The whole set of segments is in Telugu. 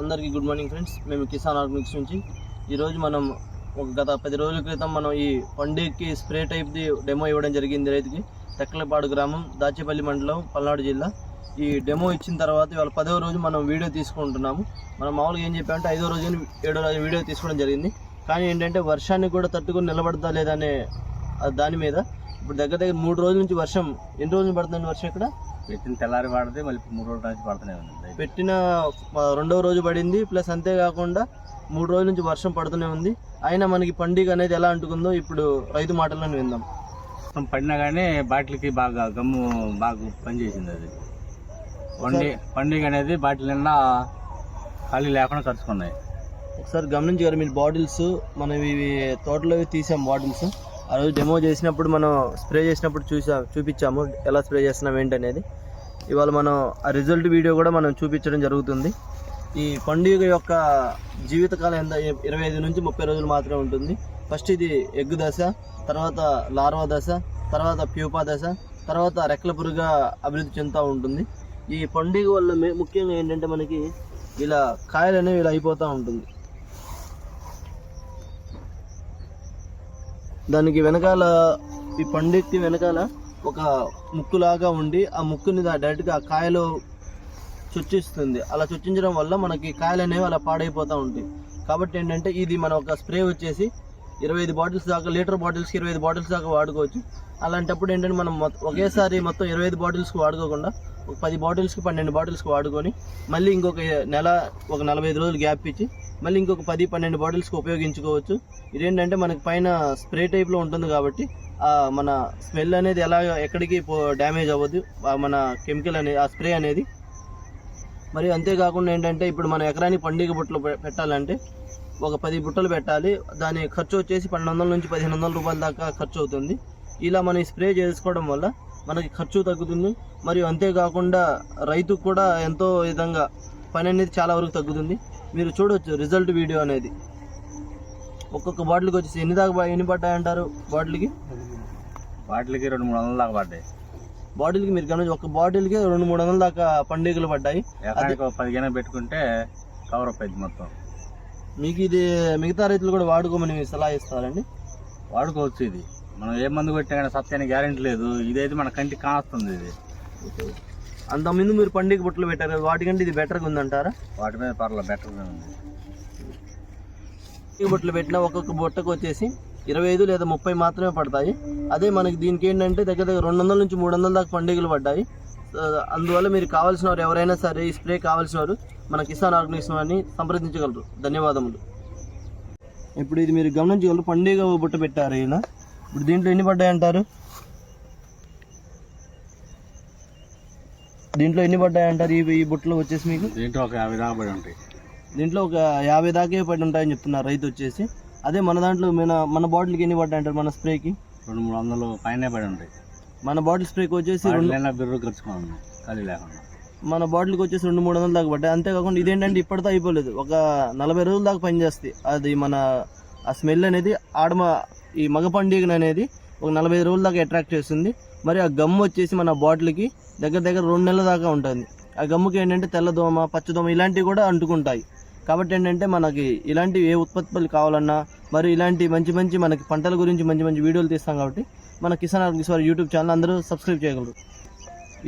అందరికీ గుడ్ మార్నింగ్ ఫ్రెండ్స్. మేము కిసాన్ ఆర్గానిక్స్ నుంచి. ఈరోజు మనం ఒక గత పది రోజుల క్రితం మనం ఈ పండుగకి స్ప్రే టైప్ది డెమో ఇవ్వడం జరిగింది రైతుకి. తెక్కలపాడు గ్రామం దాచేపల్లి మండలం పల్నాడు జిల్లా. ఈ డెమో ఇచ్చిన తర్వాత ఇవాళ పదవ రోజు మనం వీడియో తీసుకుంటున్నాము. మనం మామూలుగా ఏం చెప్పామంటే ఐదో రోజు ఏడో రోజు వీడియో తీసుకోవడం జరిగింది. కానీ ఏంటంటే వర్షాన్ని కూడా తట్టుకుని నిలబడతా లేదనే దాని మీద ఇప్పుడు దగ్గర దగ్గర మూడు రోజుల నుంచి వర్షం. ఎన్ని రోజులు పడుతుంది వర్షం ఇక్కడ? పెట్టిన తెల్లారి పడితే మళ్ళీ మూడు రోజుల నుంచి పడుతూనే ఉంది పెట్టిన రెండవ రోజు పడింది. ప్లస్ అంతేకాకుండా మూడు రోజుల నుంచి వర్షం పడుతూనే ఉంది. అయినా మనకి పండుగ అనేది ఎలా అంటుకుందో ఇప్పుడు రైతు మాటలను విందాం. పడినా కానీ బాటిల్కి బాగా గమ్ము బాగా పనిచేసింది అది. పండి పండుగ అనేది బాటిల్ నిండా ఖాళీ లేకుండా ఖర్చుకున్నాయి ఒకసారి గమనించారు మీరు బాటిల్స్ మనం ఇవి తోటలో తీసాం బాటిల్స్. ఆ రోజు డెమో చేసినప్పుడు మనం స్ప్రే చేసినప్పుడు చూసా చూపించాము. ఎలా స్ప్రే చేస్తున్నాం ఏంటనేది. ఇవాళ మనం ఆ రిజల్ట్ వీడియో కూడా మనం చూపించడం జరుగుతుంది. ఈ పండుగ యొక్క జీవితకాలం ఎంత? ఇరవై ఐదు నుంచి ముప్పై రోజులు మాత్రమే ఉంటుంది. ఫస్ట్ ఇది ఎగ్గు దశ తర్వాత లార్వా దశ తర్వాత ప్యూపా దశ తర్వాత రెక్కల పురుగా అభివృద్ధి చెందుతూ ఉంటుంది. ఈ పండుగ వల్ల మే- ముఖ్యంగా ఏంటంటే మనకి ఇలా కాయలు అనేవి ఇలా అయిపోతూ ఉంటుంది. దానికి వెనకాల ఈ పండుకి వెనకాల ఒక ముక్కులాగా ఉండి ఆ ముక్కుని దా- డైరెక్ట్గా ఆ కాయలో చొచ్చిస్తుంది. అలా చొచ్చించడం వల్ల మనకి కాయలు అనేవి అలా పాడైపోతూ ఉంటాయి. కాబట్టి ఏంటంటే ఇది మన ఒక స్ప్రే వచ్చేసి ఇరవై ఐదు బాటిల్స్ దాకా లీటర్ బాటిల్స్కి ఇరవై ఐదు బాటిల్స్ దాకా వాడుకోవచ్చు. అలాంటప్పుడు ఏంటంటే మనం ఒకేసారి మొత్తం ఇరవై ఐదు బాటిల్స్కి వాడుకోకుండా పది బాటిల్స్కి పన్నెండు బాటిల్స్కి వాడుకొని మళ్ళీ ఇంకొక నెల ఒక నలభై ఐదు రోజులు గ్యాప్ ఇచ్చి మళ్ళీ ఇంకొక పది పన్నెండు బాటిల్స్కి ఉపయోగించుకోవచ్చు. ఇదేంటంటే మనకి పైన స్ప్రే టైప్లో ఉంటుంది కాబట్టి మన స్మెల్ అనేది ఎలా ఎక్కడికి డ్యామేజ్ అవ్వదు. ఆ మన కెమికల్ అనేది ఆ స్ప్రే అనేది. మరి అంతేకాకుండా ఏంటంటే ఇప్పుడు మన ఎకరానికి పండుగ బుట్టలు పెట్టాలంటే ఒక పది బుట్టలు పెట్టాలి. దాని ఖర్చు వచ్చేసి పన్నెండు వందల నుంచి పదిహేను వందల రూపాయల దాకా ఖర్చు అవుతుంది. ఇలా మనం స్ప్రే చేసుకోవడం వల్ల మనకి ఖర్చు తగ్గుతుంది. మరియు అంతేకాకుండా రైతుకు కూడా ఎంతో విధంగా పని అనేది చాలా వరకు తగ్గుతుంది. మీరు చూడొచ్చు రిజల్ట్ వీడియో అనేది. ఒక్కొక్క బాటిల్కి వచ్చేసి ఎన్ని దాకా ఎన్ని పడ్డాయంటారు బాటిల్కి? బాటిల్కి రెండు మూడు వందల దాకా పడ్డాయి. బాటిల్కి మీరు గమనించి ఒక బాటిల్కి రెండు మూడు వందల దాకా పండుగలు పడ్డాయి. పదిహేను పెట్టుకుంటే కవర్ అప్ అయింది మొత్తం. మీకు ఇది మిగతా రైతులు కూడా వాడుకోమని సలహా ఇస్తారండి వాడుకోవచ్చు ఇది. మనం ఏ మందు కొట్టినా కానీ సత్యానికి గ్యారెంటీ లేదు. ఇదైతే మన కంటికి కాస్తుంది ఇది. అంతకుముందు మీరు పండుగ బుట్టలు పెట్టారు కదా, వాటికంటే ఇది బెటర్గా ఉందంటారా? వాటి మీద పర్లేదు బెటర్గా ఉంది. పండుగ బుట్టలు పెట్టిన ఒక్కొక్క బుట్టకు వచ్చేసి ఇరవై ఐదు లేదా ముప్పై మాత్రమే పడతాయి. అదే మనకి దీనికి ఏంటంటే దగ్గర దగ్గర రెండు వందల నుంచి మూడు వందల దాకా పండుగలు పడ్డాయి. ఆ, అందువల్ల మీరు కావాల్సిన వారు ఎవరైనా సరే ఈ స్ప్రే కావాల్సిన వారు మన కిసాన్ ఆర్గనైజేషన్ వారిని సంప్రదించగలరు. ధన్యవాదములు. ఇప్పుడు ఇది మీరు గమనించగలరు పండుగ బుట్ట పెట్టారు ఈయన. ఇప్పుడు దీంట్లో ఎన్ని పడ్డాయి అంటారు? దీంట్లో ఎన్ని పడ్డాయి అంటారు ఈ ఈ బుట్టలో వచ్చేసి మీకు? దీంట్లో ఒక యాభై దాకా పడి ఉంటాయి. దీంట్లో ఒక యాభై దాకే పడి ఉంటాయని చెప్తున్నారు రైతు వచ్చేసి. అదే మన దాంట్లో మన మన బాటిల్కి ఎన్ని పడ్డాయి అంటారు మన స్ప్రేకి? రెండు మూడు వందలు పైన పడి ఉంటాయి. మన బాటిల్ స్ప్రేకి వచ్చేసి బిర్రు ఖర్చుకున్నాం ఖాళీ లేకుండా. మన బాటిల్కి వచ్చేసి రెండు మూడు వందల దాకా పడ్డాయి. అంతేకాకుండా ఇదేంటంటే ఇప్పటితో అయిపోలేదు. ఒక నలభై రోజుల దాకా పనిచేస్తాయి. అది మన ఆ స్మెల్ అనేది ఆడమ ఈ మగ పండుగను అనేది ఒక నలభై రోజుల దాకా అట్రాక్ట్ చేస్తుంది. మరి ఆ గమ్ వచ్చేసి మన బాటిల్కి దగ్గర దగ్గర రెండు నెలల దాకా ఉంటుంది. ఆ గమ్ముకి ఏంటంటే తెల్లదోమ పచ్చదోమ ఇలాంటివి కూడా అంటుకుంటాయి. కాబట్టి ఏంటంటే మనకి ఇలాంటి ఏ ఉత్పత్తులు కావాలన్నా మరి ఇలాంటి మంచి మంచి మనకి పంటల గురించి మంచి మంచి వీడియోలు తీస్తాం కాబట్టి మన కిసాన్ ఆర్గనైజ్ యూట్యూబ్ ఛానల్ అందరూ సబ్స్క్రైబ్ చేయగలరు.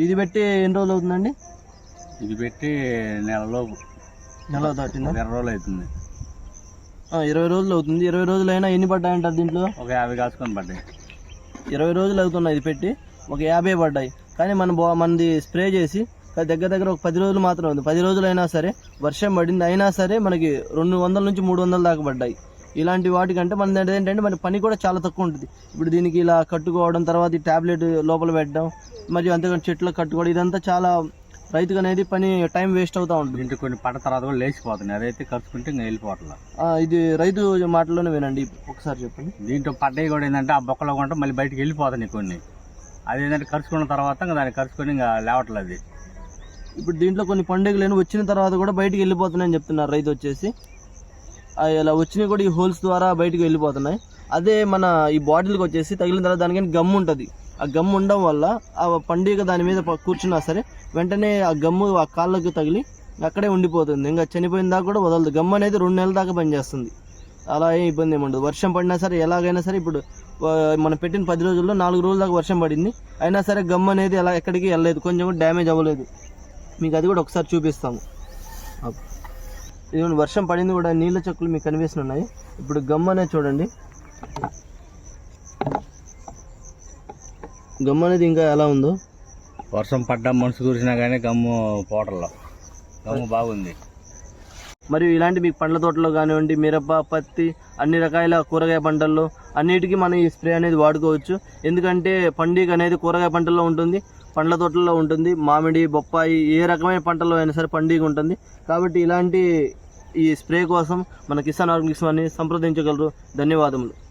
ఇది పెట్టి ఎన్ని రోజులు అవుతుందండి? ఇది పెట్టి నెలలో నెల దాటిందా ఇరవై రోజులు అవుతుంది. ఇరవై రోజులు అవుతుంది. ఇరవై రోజులు అయినా ఎన్ని పడ్డాయంటారు దీంట్లో? ఒక యాభై కాసుకొని పడ్డాయి. ఇరవై రోజులు అవుతున్నాయి ఇది పెట్టి. ఒక యాభై పడ్డాయి. కానీ మన బా మనది స్ప్రే చేసి దగ్గర దగ్గర ఒక పది రోజులు మాత్రం ఉంది. పది రోజులు అయినా సరే వర్షం పడింది అయినా సరే మనకి రెండు వందల నుంచి మూడు వందల దాకా పడ్డాయి. ఇలాంటి వాటికంటే మన ఏంటంటే మన పని కూడా చాలా తక్కువ ఉంటుంది. ఇప్పుడు దీనికి ఇలా కట్టుకోవడం తర్వాత ఈ టాబ్లెట్ లోపల పెట్టడం మరియు అంతేకాని చెట్లు కట్టుకోవడం ఇదంతా చాలా రైతుకు అనేది పని టైం వేస్ట్ అవుతూ ఉంటుంది. దీంట్లో కొన్ని పడ్డ తర్వాత కూడా లేచిపోతున్నాయి. అదైతే ఖర్చుకుంటే ఇంకా వెళ్ళిపోవట్లా. ఇది రైతు మాటల్లోనే వినండి. ఒకసారి చెప్పండి. దీంట్లో పడ్డాయి కూడా ఏంటంటే ఆ బొక్కలో కొంటే మళ్ళీ బయటికి వెళ్ళిపోతున్నాయి కొన్ని. అది ఏంటంటే ఖర్చుకున్న తర్వాత ఇంకా దాన్ని ఖర్చుకొని ఇంకా లేవట్లేదు ఇప్పుడు దీంట్లో కొన్ని పండుగలు వచ్చిన తర్వాత కూడా బయటికి వెళ్ళిపోతున్నాయని చెప్తున్నారు రైతు వచ్చేసి. ఇలా వచ్చినవి కూడా ఈ హోల్స్ ద్వారా బయటికి వెళ్ళిపోతున్నాయి. అదే మన ఈ బాటిల్కి వచ్చేసి తగిలిన తర్వాత దానికని గమ్ ఉంటుంది. ఆ గమ్ ఉండడం వల్ల ఆ పండుగ దాని మీద కూర్చున్నా సరే వెంటనే ఆ గమ్ము ఆ కాళ్ళకు తగిలి అక్కడే ఉండిపోతుంది. ఇంకా చనిపోయిన దాకా కూడా వదలదు. గమ్ అనేది రెండు నెలల దాకా పనిచేస్తుంది. అలా ఏం ఇబ్బంది ఏమి ఉండదు. వర్షం పడినా సరే ఎలాగైనా సరే ఇప్పుడు మనం పెట్టిన పది రోజుల్లో నాలుగు రోజుల దాకా వర్షం పడింది. అయినా సరే గమ్ అనేది ఎలా ఎక్కడికి వెళ్ళలేదు. కొంచెం కూడా డ్యామేజ్ అవ్వలేదు. మీకు అది కూడా ఒకసారి చూపిస్తాము. ఇది వర్షం పడింది కూడా నీళ్ళ చెక్కులు మీకు కనిపిస్తున్నాయి. ఇప్పుడు గమ్ అనేది చూడండి. గమ్ అనేది ఇంకా ఎలా ఉందో? వర్షం పడ్డా మనసు కురిసినా కానీ గమ్ము పోటల్లో. గమ్ము బాగుంది. మరియు ఇలాంటి మీకు పండ్ల తోటలో కానివ్వండి మిరప పత్తి అన్ని రకాల కూరగాయ పంటల్లో అన్నిటికీ మనం ఈ స్ప్రే అనేది వాడుకోవచ్చు. ఎందుకంటే పండుగ అనేది కూరగాయ పంటల్లో ఉంటుంది పండ్ల తోటల్లో ఉంటుంది మామిడి బొప్పాయి ఏ రకమైన పంటల్లో అయినా సరే పండుగ ఉంటుంది. కాబట్టి ఇలాంటి ఈ స్ప్రే కోసం మన కిసాన్ ఆర్గానిక్స్ అని సంప్రదించగలరు. ధన్యవాదములు.